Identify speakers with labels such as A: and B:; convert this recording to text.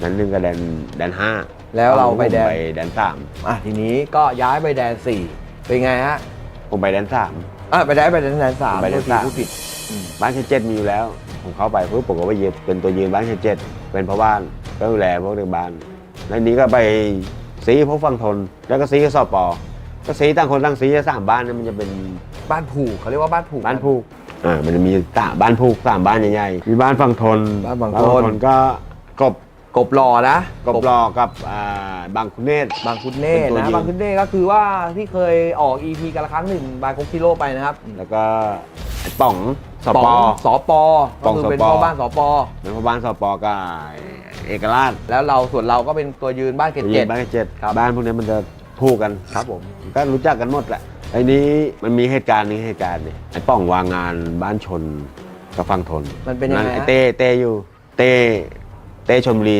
A: แดนหนึ่งกับแดนแดนห้า
B: แล้วเราไปแดน
A: ผมไปแดนสาม
B: อะทีนี้ก็ย้ายไปแดนสี่เป็นไงฮะ
A: ผมไปแดนสาม
B: อะไปได้ไปแดนแดนสาม
A: ไปแดนสาม
B: ผู้ผิดอืม
A: บ้านชั้นเจ็ดมีอยู่แล้ว ผมเข้าไปปุ๊บผมก็ไปยืนเป็นตัวยืนบ้านชั้นเจ็ดเป็นพ่อบ้านก็ดูแลพวกเด็กบ้านแล้วนี้ก็ไปซีพวกฟังทน แล้วก็ซีก็สอบปอก็ซีต่างคนต่างซีสามบ้านเนี่ยมันจะเป็น
B: บ้านผูกเขาเรียกว่าบ้านผูก
A: บ้านผูกอ่ามันจะมีสามบ้านผูกสามบ้านใหญ่ๆมีบ้านฟังทน
B: บ้านฝั่งทน
A: ก็กบ
B: กบหล่อนะ
A: กบรอกับอ่าบางคุณเนตร
B: บางคุดเน่
A: เป็นตัว
B: นะ
A: ยืน
B: บางคุดเน่ก็คือว่าที่เคยออก EP กันละครั้งหนึ่งบายกกซิโร่ไปนะครับ
A: แล้วก็ไอ้ป่องสป
B: ป๋
A: อ
B: องสป
A: ป๋
B: ก็
A: อง
B: คือเป็น
A: สป
B: พ่อบ้านสป
A: เป็นพ่อบ้านสปอกับเอกราช
B: แล้วเราส่วนเราก็เป็นตัวยืนบ้านเกต
A: ยื
B: เจ็
A: น
B: ด
A: บ้านเจ็ด
B: ครับ
A: บ้านพวกนี้มันจะพูกกัน
B: ครับผม
A: ก็รู้จักกันหมดแหละไอ้นี้มันมีเหตุการณ์หนึงเหตุการณ์เนี่ยไอ้ป่องวางงานบ้านชนกับฟังทน
B: มันเป็นยังไง
A: ไอ้
B: ฮะ
A: เต้เต้อยู่ เต้เต้ชนบุรี